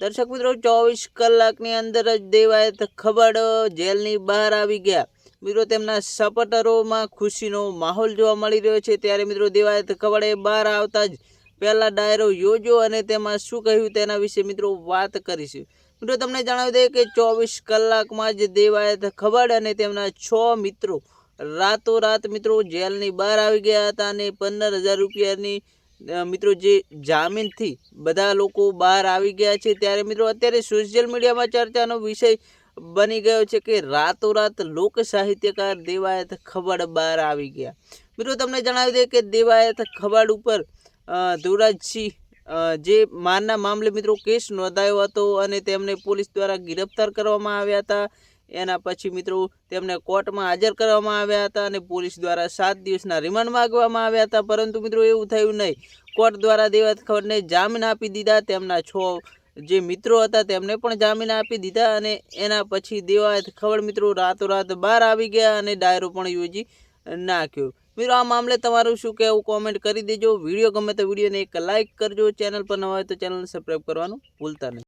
દર્શક મિત્રો, ચોવીસ કલાકની અંદર જ દેવાયત ખબડ જેલની બહાર આવી ગયા. મિત્રો, તેમના સપોર્ટરોમાં ખુશીનો માહોલ જોવા મળી રહ્યો છે. ત્યારે મિત્રો, દેવાયત ખબડે બહાર આવતા જ પહેલાં ડાયરો યોજો અને તેમાં શું કહ્યું તેના વિશે મિત્રો વાત કરીશું. મિત્રો, તમને જણાવી દઈએ કે ચોવીસ કલાકમાં જ દેવાયત ખબડ અને તેમના છ મિત્રો રાતોરાત મિત્રો જેલની બહાર આવી ગયા હતા અને પંદર હજાર રૂપિયાની મિત્રો જે જામીનથી બધા લોકો બહાર આવી ગયા છે, ત્યારે મિત્રો અત્યારે સોશિયલ મીડિયામાં ચર્ચાનો વિષય બની ગયો છે કે રાતોરાત લોક સાહિત્યકાર દેવાયત ખબડ બહાર આવી ગયા. મિત્રો તમને જણાવી દે કે દેવાયત ખબડ ઉપર ધુરાજસિંહ જે મારના મામલે મિત્રો કેસ નોંધાયો હતો અને તેમને પોલીસ દ્વારા ગિરફ્તાર કરવામાં આવ્યા હતા. એના પછી મિત્રો તેમને કોર્ટમાં હાજર કરવામાં આવ્યા હતા અને પોલીસ દ્વારા સાત દિવસના રિમાન્ડ માંગવામાં આવ્યા હતા. પરંતુ મિત્રો એવું થયું નહીં. કોર્ટ દ્વારા દેવાત ખબરને જામીન આપી દીધા. તેમના છ જે મિત્રો હતા તેમને પણ જામીન આપી દીધા અને એના પછી દેવાત ખબર મિત્રો રાતોરાત બહાર આવી ગયા અને ડાયરો પણ યોજી નાખ્યો. મિત્રો આ મામલે તમારું શું કહેવું? કોમેન્ટ કરી દેજો. વીડિયો ગમે તો વિડીયોને એક લાઇક કરજો. ચેનલ પર નવા હોય તો ચેનલને સબસ્ક્રાઈબ કરવાનું ભૂલતા નહીં.